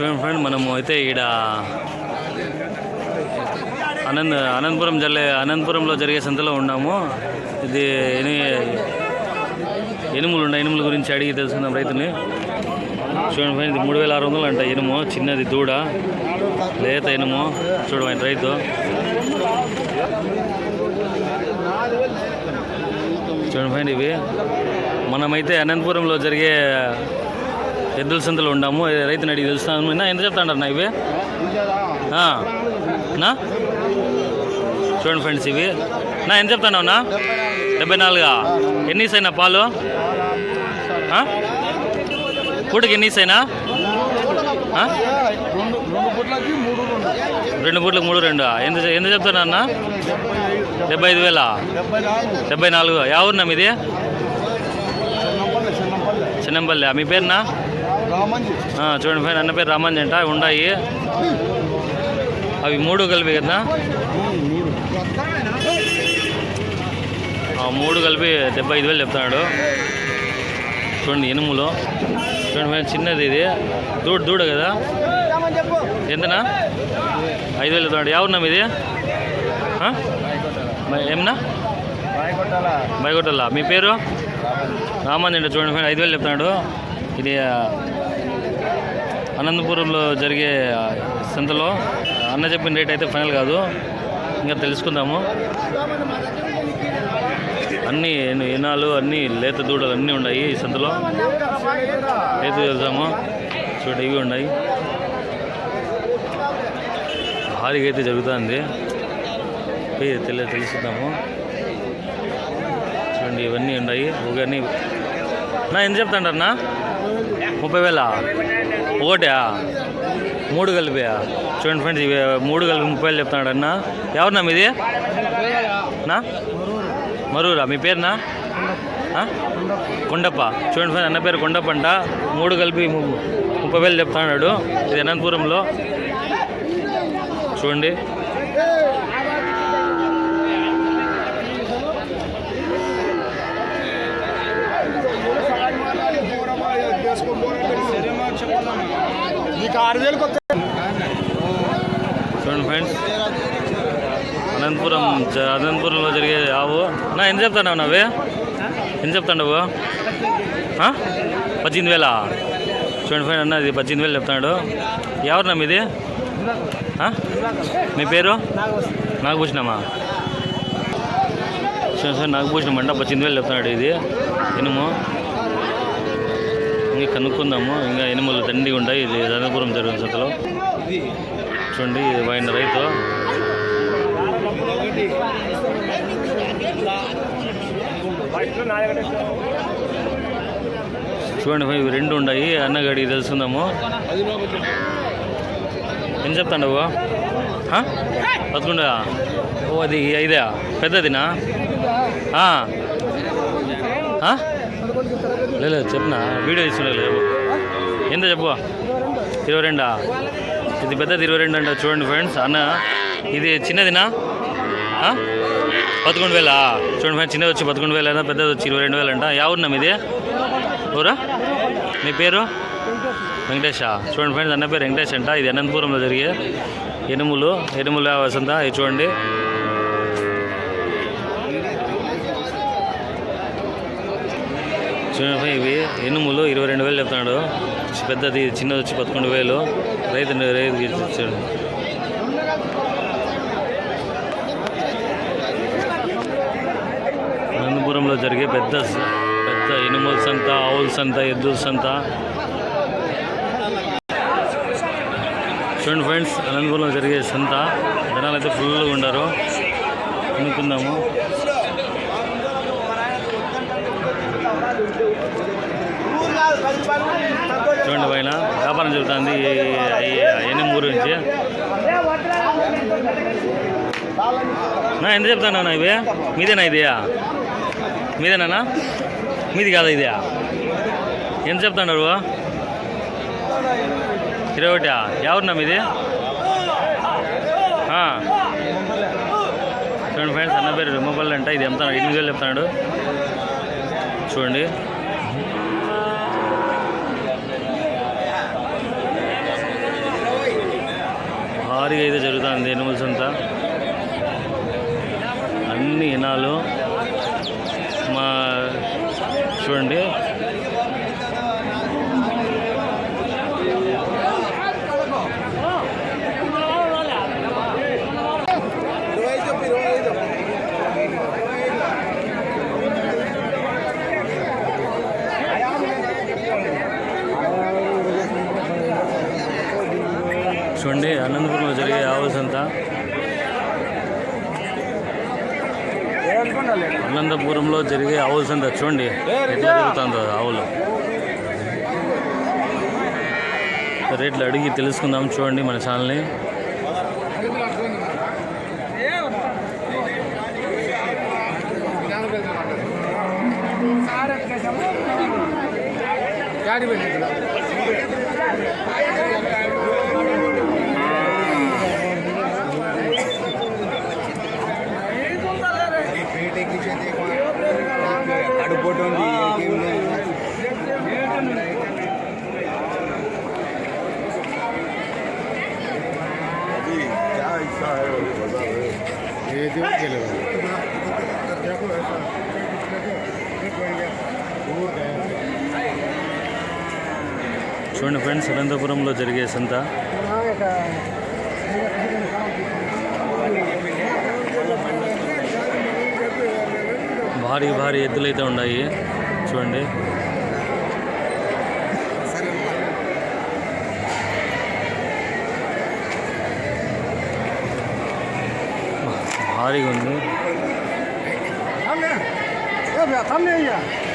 చూడండి ఫ్రెండ్ మనము అయితే ఈడ అనంత అనంతపురం జల్లే అనంతపురంలో జరిగే సంతలో ఉన్నాము. ఇది ఎని ఎనుములు ఉన్నాయి. ఎనుముల గురించి అడిగి తెలుసుకుందాం రైతుని చూడండి ఫ్రెండ్ ఇది మూడు వేల ఆరు వందలు అంట ఎనుము. చిన్నది దూడ లేత ఎనుము. చూడమండి రైతు. చూడండి ఫ్రెండ్ ఇవి. మనమైతే అనంతపురంలో జరిగే ఎద్దుల సంతలో ఉన్నాము రైతుని అడిగి తెలుస్తాను ఎంత చెప్తాడు నా ఇవి? నా? చూడండి ఫ్రెండ్స్ ఇవి. నా ఎంత చెప్తాను నా? డెబ్బై నాలుగా? ఎన్ని ఇస్తాయినా పాలు? పూటకి ఎన్ని ఆ? రెండు పుట్లకి మూడు రెండు. ఎంత ఎంత చెప్తాను అన్న? డెబ్బై ఐదు వేల? డెబ్బై నాలుగు. డెబ్బై నాలుగు యా ఊరునా మీది చెన్నంపల్లి. మీ పేరునా? చూడండి ఫ్రెండ్ అన్న పేరు రామంజి అంట ఉన్నాయి అవి మూడు కలిపి కదా? మూడు కలిపి డెబ్బై ఐదు వేలు చెప్తున్నాడు. చూడండి ఇనుములో. చూడండి ఫ్రెండ్ చిన్నది ఇది. దూడ దూడ కదా? ఎంతనా? ఐదు వేలు చెప్తున్నాడు. ఎవరున్నా? మ- ఏమన్నా? బయగొట్టల్లా మీ పేరు? రామంజి అంటే చూడండి ఫ్రెండ్ ఐదు వేలు చెప్తున్నాడు. ఇది అనంతపురంలో జరిగే సంతలో అన్న చెప్పిన రేట్ అయితే ఫైనల్ కాదు. ఇంకా తెలుసుకుందాము. అన్ని ఇనాలు అన్నీ అన్ని లేత దూడలు అన్నీ ఉన్నాయి ఈ సంతలో. లేత తెలుసాము చూడండి ఇవి ఉన్నాయి. భారీగా అయితే జరుగుతుంది. పోయి తెలుసుకుందాము. చూడండి ఇవన్నీ ఉన్నాయి. ఒకని నా ఎంత చెప్తాండన్నా ముప్పై వేల? ఒకటా మూడు కలిపా చూడండి ఫ్రెండ్స్ ఇవి మూడు కలిపి ముప్పై వేలు చెప్తున్నాడు అన్న. ఎవరినా మీది? నా? మరూరా? మీ పేరునా? కొండప్ప. చూడండి ఫ్రెండ్స్ అన్న పేరు కొండప్ప అంట. మూడు కలిపి ము- ముప్పై వేలు చెప్తున్నాడు. ఇది అనంతపురంలో. చూడండి. చూడండి ఫ్రెండ్స్. అనంతపురం అనంతపురంలో జరిగే ఆవు. నా ఎంత చెప్తాను నవ్వే? ఎంత చెప్తాండవు? ఆ? పద్దెనిమిది వేల? చూడండి ఫ్రెండ్ అన్న ఇది పద్దెనిమిది వేలు చెప్తున్నాడు ఎవరినా మీది? ఆ? మీ పేరు? నాగభూషణమా? చూడండి సార్ నాగభూషణం అంట పద్దెనిమిది వేలు చెప్తున్నాడు ఇది. ఇనుము. ఇంకా కనుక్కుందాము. ఇంకా ఎనిమిది దండి ఉన్నాయి ఇది ధనపురం జరిగిన సంతలో. చూడండి ఇది ఆయన రైతు. చూడండి ఇవి రెండు ఉన్నాయి. అన్నగడికి తెలుసుకుందాము. ఏం చెప్తాండవు పదకొండా? ఓ అది ఐదా? పెద్దదినా? ఆ? లేదు చెప్పిన? వీడియో తీసుకునే ఎంత చెప్పు? ఇరవై రెండా? ఇది పెద్దది ఇరవై రెండు అంట చూడండి ఫ్రెండ్స్ అన్న ఇది చిన్నదినా? పదకొండు వేల? చూడండి ఫ్రెండ్స్ చిన్నది వచ్చి పదకొండు వేల పెద్దది వచ్చి ఇరవై రెండు వేలు అంట. యా ఇది ఊరా? మీ పేరు? వెంకటేష చూడండి ఫ్రెండ్స్ అన్న పేరు వెంకటేష్ అంట. ఇది అనంతపురంలో జరిగే ఎనుములు ఎనుముల వసంత ఇది చూడండి. చూడండి ఇవి. ఎనుములు ఇరవై రెండు వేలు చెప్తున్నాడు. పెద్దది చిన్నది వచ్చి పదకొండు వేలు. రైతు రైతు ఇచ్చాడు. అనంతపురంలో జరిగే పెద్ద పెద్ద ఇనుముల సంత ఆవుల సంత ఎద్దుల సంత. చూడండి ఫ్రెండ్స్ అనంతపురంలో జరిగే సంత. జనాలు అయితే ఫుల్గా ఉండరు. అనుకుందాము చూడండి పైన వ్యాపారం చెబుతుంది ఎనుము గురించి నా ఎంత చెప్తాను నా ఇవి? మీదేనా ఇదియా? మీదేనా మీది కాదా ఇదే ఎంత చెప్తాడు ఇరవై ఒకటా? ఎవరున్నా మీది? చూడండి ఫ్రెండ్స్ అన్న పేరు రిమోబల్ అంట ఇది ఎంత ఎనిమిది వేలు చెప్తున్నాడు. చూడండి. భారీగా అయితే జరుగుతుంది ఎనిమల్స్ అంతా. అన్ని ఇనాలు. మా చూడండి. చూడండి అనంతపురంలో జరిగే ఆవుల అంతా అనంతపురంలో జరిగే ఆవుల సంత చూడండి ఎట్లా జరుగుతుందో ఆవులు. రేట్లు అడిగి తెలుసుకుందాం చూడండి మన ఛానల్ని. కడుపుటి చూడండి ఫ్రెండ్స్ అనంతపురంలో జరిగే సంత. భారీ భారీ ఎద్దులైతే ఉన్నాయి. చూడండి. 다리건네 담배! 야, 담배야!